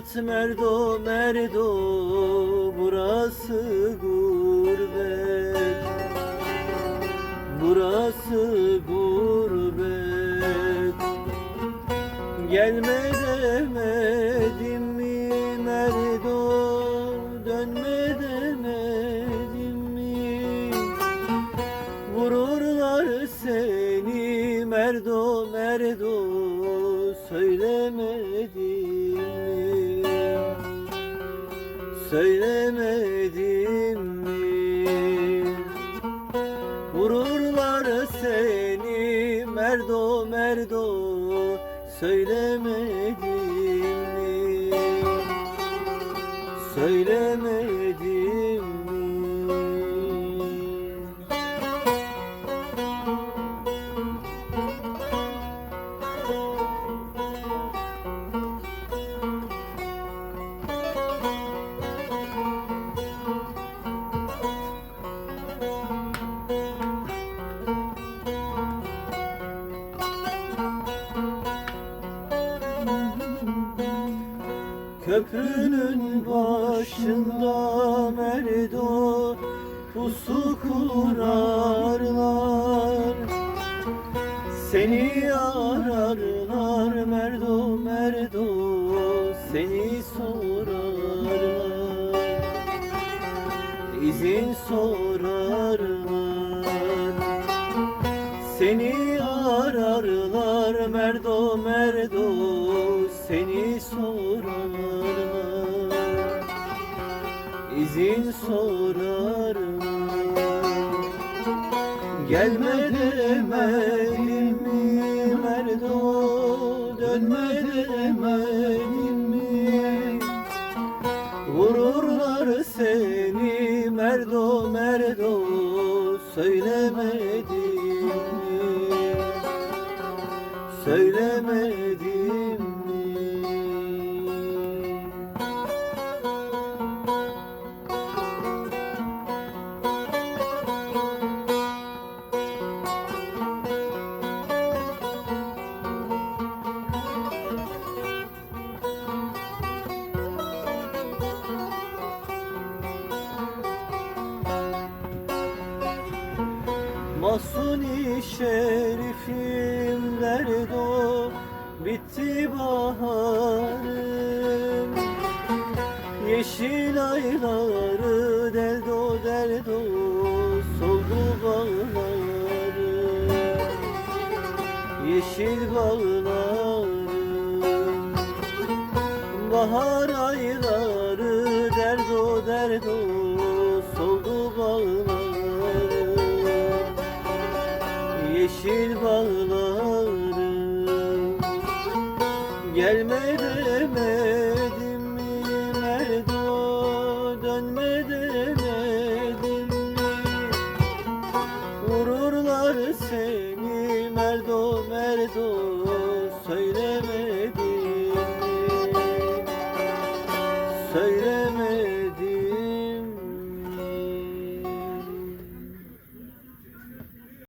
berbat merdo merdo Burası gurbet. Burası gurbet. Gelme demedim mi merdo? Dönme demedim mi? Vururlar seni merdo Söylemedim mi? Vururlar seni merdo merdo Söylemedim mi? Söylemedim mi Köprünün başında merdo pusu kurarlar Seni ararlar merdo merdo seni sorarlar. İzin sorarlar. Seni ararlar merdo merdo seni İzin sorarlar Gelme demedim mi merdo Dönme demedim mi Vururlar seni merdo merdo Söylemedim Masuni şerifim derdo bitti baharım. Yeşil ayları deldo deldo soldu bağlarım. Yeşil bağlarım Bahar ayları Yeşil bağlarım Gelme demedim mi? Merdo Dönme demedim mi? Vururlar seni merdo merdo Söylemedim mi? Söyle